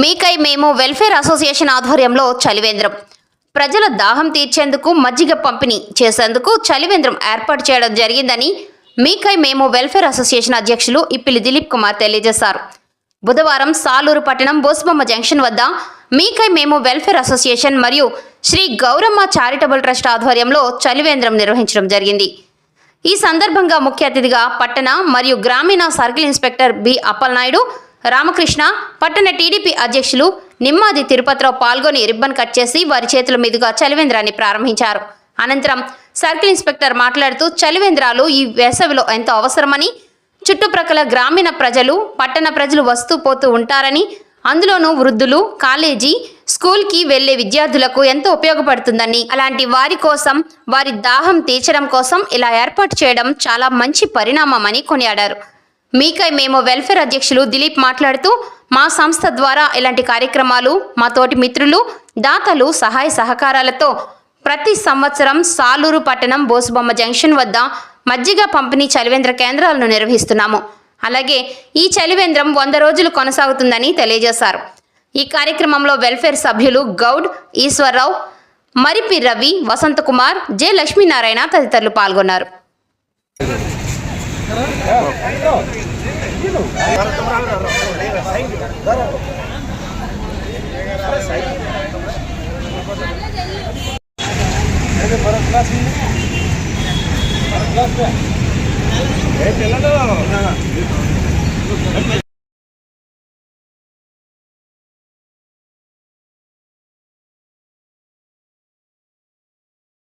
మీకై మేము welfare association ఆధ్వర్యంలో చలివేంద్రం. ప్రజల దాహం తీర్చేందుకు మజ్జిగ పంపిణీ చేసేందుకు చలివేంద్రం ఏర్పాటు చేయడం జరిగిందని మీకై మేము వెల్ఫేర్ అసోసియేషన్ అధ్యక్షులు ఇప్పిలి దిలీప్ కుమార్ తెలియజేశారు. బుధవారం సాలూరు పట్టణం బోసుబొమ్మ జంక్షన్ వద్ద మీకై మేము వెల్ఫేర్ అసోసియేషన్ మరియు శ్రీ గౌరమ్మ చారిటబుల్ ట్రస్ట్ ఆధ్వర్యంలో చలివేంద్రం నిర్వహించడం జరిగింది. ఈ సందర్భంగా ముఖ్య అతిథిగా పట్టణ మరియు గ్రామీణ circle inspector B Appalanaidu Ramakrishna పట్టణ టీడీపీ అధ్యక్షులు నిమ్మాది తిరుపతిరావు పాల్గొని రిబ్బన్ కట్ చేసి వారి చేతుల మీదుగా చలివేంద్రాన్ని ప్రారంభించారు. అనంతరం సర్కిల్ ఇన్స్పెక్టర్ మాట్లాడుతూ చలివేంద్రాలు ఈ వేసవిలో ఎంతో అవసరమని చుట్టుప్రక్కల గ్రామీణ ప్రజలు పట్టణ ప్రజలు వస్తూ పోతూ ఉంటారని అందులోనూ వృద్ధులు కాలేజీ స్కూల్కి వెళ్ళే విద్యార్థులకు ఎంతో ఉపయోగపడుతుందని అలాంటి వారి కోసం వారి దాహం తీర్చడం కోసం ఇలా ఏర్పాటు చేయడం చాలా మంచి పరిణామమని కొనియాడారు. మీకై మేము వెల్ఫేర్ అధ్యక్షులు దిలీప్ మాట్లాడుతూ మా సంస్థ ద్వారా ఇలాంటి కార్యక్రమాలు మా తోటి మిత్రులు దాతలు సహాయ సహకారాలతో ప్రతి సంవత్సరం సాలూరు పట్టణం బోసుబొమ్మ జంక్షన్ వద్ద మజ్జిగ పంపిణీ చలివేంద్ర కేంద్రాలను నిర్వహిస్తున్నాము. అలాగే ఈ చలివేంద్రం వంద రోజులు కొనసాగుతుందని తెలియజేశారు. ఈ కార్యక్రమంలో వెల్ఫేర్ సభ్యులు గౌడ్ ఈశ్వరరావు మరిపి రవి వసంతకుమార్ జె లక్ష్మీనారాయణ తదితరులు పాల్గొన్నారు. Hey, tell me,